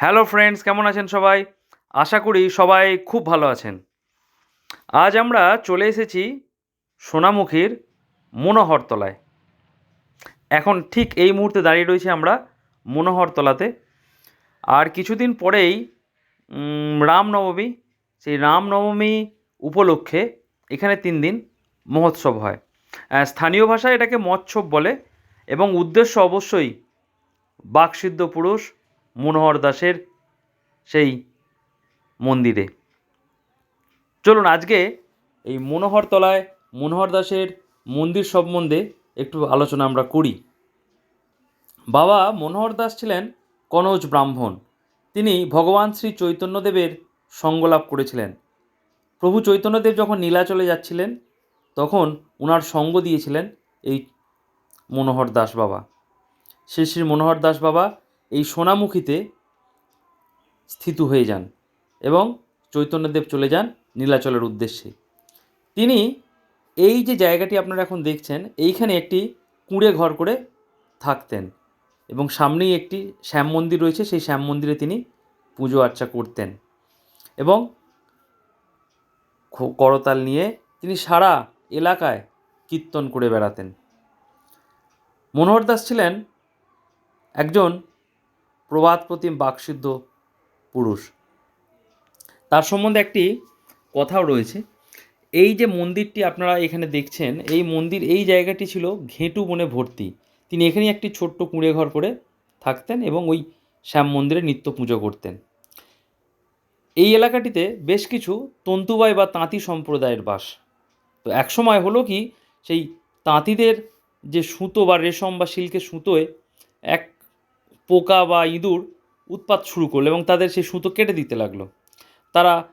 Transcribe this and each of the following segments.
Hello friends, কেমন আছেন সবাই? আশা করি সবাই খুব ভালো আছেন। আজ আমরা চলে এসেছি সোনামুখীর মনোহরতলায়। এখন ঠিক এই মুহূর্তে দাঁড়িয়ে রয়েছি আমরা মনোহরতলাতে। আর কিছুদিন পরেই রামনবমী, সেই রামনবমী উপলক্ষে এখানে তিন দিন মহোৎসব হয়। স্থানীয় ভাষায় এটাকে মৎসব বলে এবং উদ্দেশ্য অবশ্যই বাকসিদ্ধ পুরুষ মনোহর দাসের সেই মন্দিরে। চলুন আজকে এই মনোহর তলায় মনোহর দাসের মন্দির সম্বন্ধে একটু আলোচনা আমরা করি। বাবা মনোহর দাস ছিলেন কনৌজ ব্রাহ্মণ। তিনি ভগবান শ্রী চৈতন্যদেবের সঙ্গলাভ করেছিলেন। প্রভু চৈতন্যদেব যখন নীলাচলে যাচ্ছিলেন, তখন ওনার সঙ্গ দিয়েছিলেন এই মনোহর দাস বাবা। শ্রী শ্রী মনোহর দাস বাবা এই সোনামুখীতে স্থিত হয়ে যান এবং চৈতন্যদেব চলে যান নীলাচলের উদ্দেশ্যে। তিনি এই যে জায়গাটি আপনারা এখন দেখছেন, এইখানে একটি কুঁড়ে ঘর করে থাকতেন এবং সামনেই একটি শ্যাম মন্দির রয়েছে, সেই শ্যাম মন্দিরে তিনি পুজো আর্চা করতেন এবং করতাল নিয়ে তিনি সারা এলাকায় কীর্তন করে বেড়াতেন। মনোহর দাস ছিলেন একজন প্রবাদ প্রতিম বাকসিদ্ধ পুরুষ। তার সম্বন্ধে একটি কথাও রয়েছে। এই যে মন্দিরটি আপনারা এখানে দেখছেন, এই মন্দির, এই জায়গাটি ছিল ঘেঁটু বনে ভর্তি। তিনি এখানেই একটি ছোট্ট কুঁড়ে ঘর করে থাকতেন এবং ওই শ্যাম মন্দিরে নিত্য পুজো করতেন। এই এলাকাটিতে বেশ কিছু তন্তুবাই বা তাঁতি সম্প্রদায়ের বাস। তো একসময় হলো কি, সেই তাঁতিদের যে সুতো বা রেশম বা সিল্কের সুতোয় এক পোকা বা ইঁদুর উৎপাত শুরু করল এবং তাদের সেই সুতো কেটে দিতে লাগল। তারা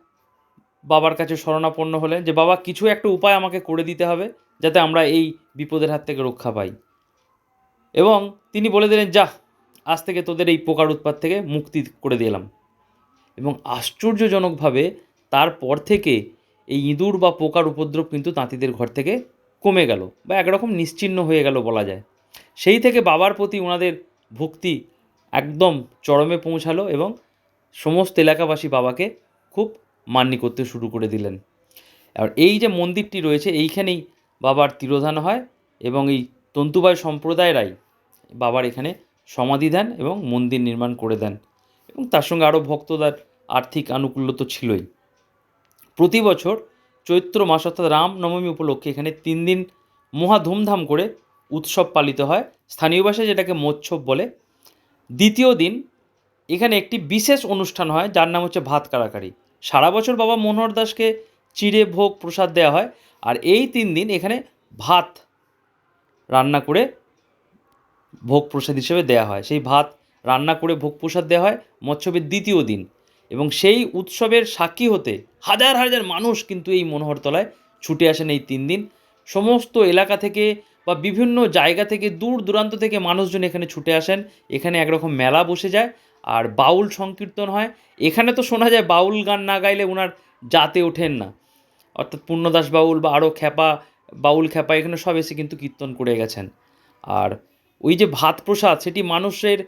বাবার কাছে শরণাপন্ন হলেন যে, বাবা, কিছু একটা উপায় আমাকে করে দিতে হবে যাতে আমরা এই বিপদের হাত থেকে রক্ষা পাই। এবং তিনি বলে দিলেন, যা, আজ থেকে তোদের এই পোকার উৎপাত থেকে মুক্তি করে দিলাম এবং আশ্চর্যজনকভাবে তারপর থেকে এই ইঁদুর বা পোকার উপদ্রব কিন্তু তাঁতিদের ঘর থেকে কমে গেল বা একরকম নিশ্চিহ্ন হয়ে গেল বলা যায়। সেই থেকে বাবার প্রতি ওনাদের ভক্তি একদম চরমে পৌঁছালো এবং সমস্ত এলাকাবাসী বাবাকে খুব মান্যি করতে শুরু করে দিলেন। আর এই যে মন্দিরটি রয়েছে, এইখানেই বাবার তিরোধান হয় এবং এই তন্তুবাই সম্প্রদায়েরাই বাবার এখানে সমাধি দেন এবং মন্দির নির্মাণ করে দেন। এবং তার সঙ্গে আরও ভক্তদের আর্থিক আনুকূল্য তো ছিলই। প্রতি বছর চৈত্র মাস অর্থাৎ রামনবমী উপলক্ষে এখানে তিন দিন মহা ধুমধাম করে উৎসব পালিত হয়। স্থানীয় ভাষায় যেটাকে মোচ্ছব বলে দ্বিতীয় দিন এখানে একটি বিশেষ অনুষ্ঠান হয়, যার নাম হচ্ছে ভাত কাড়াকাড়ি। সারা বছর বাবা মনোহর দাসকে চিড়ে, ভোগ, প্রসাদ দেওয়া হয় আর এই তিন দিন এখানে ভাত রান্না করে ভোগ প্রসাদ হিসেবে দেওয়া হয়। সেই ভাত রান্না করে ভোগ প্রসাদ দেওয়া হয় মৎস্যবের দ্বিতীয় দিন এবং সেই উৎসবের সাক্ষী হতে হাজার হাজার মানুষ কিন্তু এই মনোহরতলায় ছুটে আসেন এই তিন দিন। সমস্ত এলাকা থেকে বা বিভিন্ন জায়গা থেকে দূর দূরান্ত থেকে মানুষজন এখানে ছুটে আসেন। এখানে একরকম মেলা বসে যায় আর বাউল সংকীর্তন হয়। এখানে তো শোনা যায় বাউল গান না গাইলে ওনার জাতে ওঠেন না। অর্থাৎ পূর্ণদাস বাউল বা আরও খ্যাপা, বাউল খ্যাপা এখানে সব এসে কিন্তু কীর্তন করে গেছেন। আর ওই যে ভাত প্রসাদ, সেটি মানুষের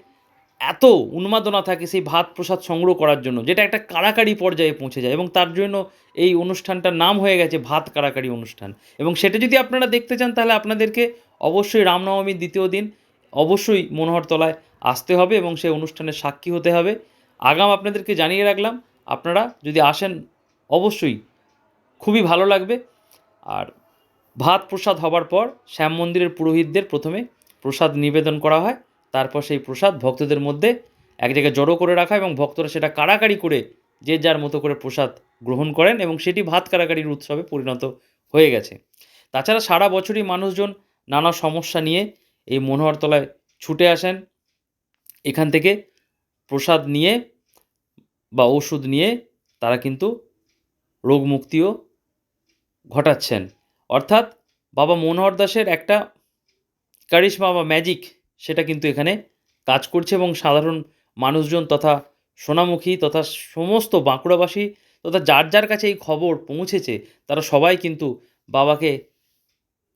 এত উন্মাদনা থাকে সেই ভাত প্রসাদ সংগ্রহ করার জন্য, যেটা একটা কাড়াকাড়ি পর্যায়ে পৌঁছে যায় এবং তার জন্য এই অনুষ্ঠানটার নাম হয়ে গেছে ভাত কাড়াকাড়ি অনুষ্ঠান। এবং সেটা যদি আপনারা দেখতে চান, তাহলে আপনাদেরকে অবশ্যই রামনবমীর দ্বিতীয় দিন অবশ্যই মনোহরতলায় আসতে হবে এবং সেই অনুষ্ঠানের সাক্ষী হতে হবে। আগাম আপনাদেরকে জানিয়ে রাখলাম, আপনারা যদি আসেন, অবশ্যই খুবই ভালো লাগবে। আর ভাত প্রসাদ হবার পর শ্যাম মন্দিরের পুরোহিতদের প্রথমে প্রসাদ নিবেদন করা হয়। তারপর সেই প্রসাদ ভক্তদের মধ্যে এক জায়গায় জড়ো করে রাখা এবং ভক্তরা সেটা কাড়াকাড়ি করে যে যার মতো করে প্রসাদ গ্রহণ করেন এবং সেটি ভাত কাড়াকাড়ির উৎসবে পরিণত হয়ে গেছে। তাছাড়া সারা বছরই মানুষজন নানা সমস্যা নিয়ে এই মনোহরতলায় ছুটে আসেন। এখান থেকে প্রসাদ নিয়ে বা ওষুধ নিয়ে তারা কিন্তু রোগমুক্তিও ঘটাচ্ছেন। অর্থাৎ বাবা মনোহর দাসের একটা কারিশমা বা ম্যাজিক সেটা কিন্তু এখানে কাজ করছে এবং সাধারণ মানুষজন তথা সোনামুখী তথা সমস্ত বাঁকুড়াবাসী তথা যার যার কাছে এই খবর পৌঁছেছে, তারা সবাই কিন্তু বাবাকে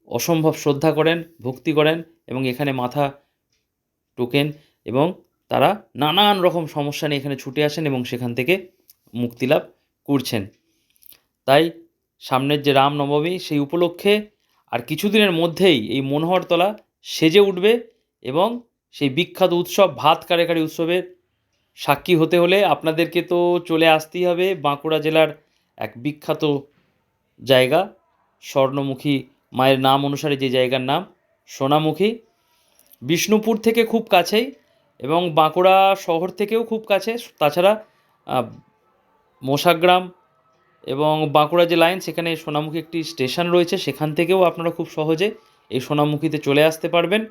অসম্ভব শ্রদ্ধা করেন, ভক্তি করেন এবং এখানে মাথা টোকেন এবং তারা নানান রকম সমস্যা নিয়ে এখানে ছুটে আসেন এবং সেখান থেকে মুক্তি লাভ করছেন। তাই সামনের যে রামনবমী সেই উপলক্ষে আর কিছুদিনের মধ্যেই এই মনোহরতলা সেজে উঠবে। এবং সেই বিখ্যাত উৎসব ভাত কারেকারি উৎসবের সাক্ষী হতে হলে আপনাদেরকে তো চলে আসতেই হবে। বাঁকুড়া জেলার এক বিখ্যাত জায়গা, স্বর্ণমুখী মায়ের নাম অনুসারে যে জায়গার নাম সোনামুখী। বিষ্ণুপুর থেকে খুব কাছেই এবং বাঁকুড়া শহর থেকেও খুব কাছে। তাছাড়া মোশাগ্রাম এবং বাঁকুড়া যে লাইন, সেখানে সোনামুখী একটি স্টেশন রয়েছে। সেখান থেকেও আপনারা খুব সহজে এই সোনামুখীতে চলে আসতে পারবেন।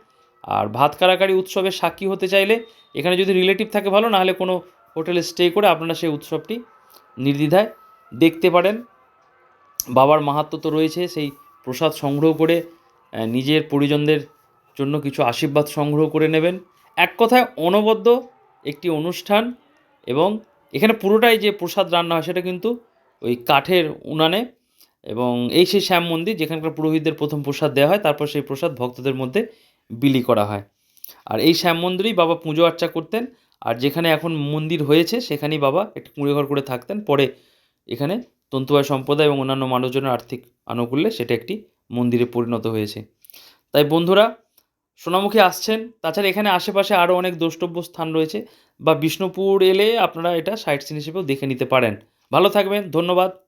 আর ভাত কারাকারি উৎসবের সাক্ষী হতে চাইলে এখানে যদি রিলেটিভ থাকে ভালো, নাহলে কোনো হোটেলে স্টে করে আপনারা সেই উৎসবটি নির্দ্বিধায় দেখতে পারেন। বাবার মাহাত্ম তো রয়েছে, সেই প্রসাদ সংগ্রহ করে নিজের পরিজনদের জন্য কিছু আশীর্বাদ সংগ্রহ করে নেবেন। এক কথায় অনবদ্য একটি অনুষ্ঠান এবং এখানে পুরোটাই যে প্রসাদ রান্না হয় সেটা কিন্তু ওই কাঠের উনানে এবং এই সেই শ্যাম মন্দির যেখানকার পুরোহিতদের প্রথম প্রসাদ দেওয়া হয়, তারপর সেই প্রসাদ ভক্তদের মধ্যে বিলি করা হয়। আর এই শ্যাম মন্দিরেই বাবা পুজো আর্চা করতেন। আর যেখানে এখন মন্দির হয়েছে, সেখানেই বাবা একটি কুঁড়েঘর করে থাকতেন। পরে এখানে তন্তুবায় সম্প্রদায় এবং অন্যান্য মানুষজনের আর্থিক আনুকূল্যে সেটা একটি মন্দিরে পরিণত হয়েছে। তাই বন্ধুরা, সোনামুখী আসছেন। তাছাড়া এখানে আশেপাশে আরও অনেক দ্রষ্টব্য স্থান রয়েছে। বা বিষ্ণুপুর এলে আপনারা এটা সাইট সিন হিসেবেও দেখে নিতে পারেন। ভালো থাকবেন। ধন্যবাদ।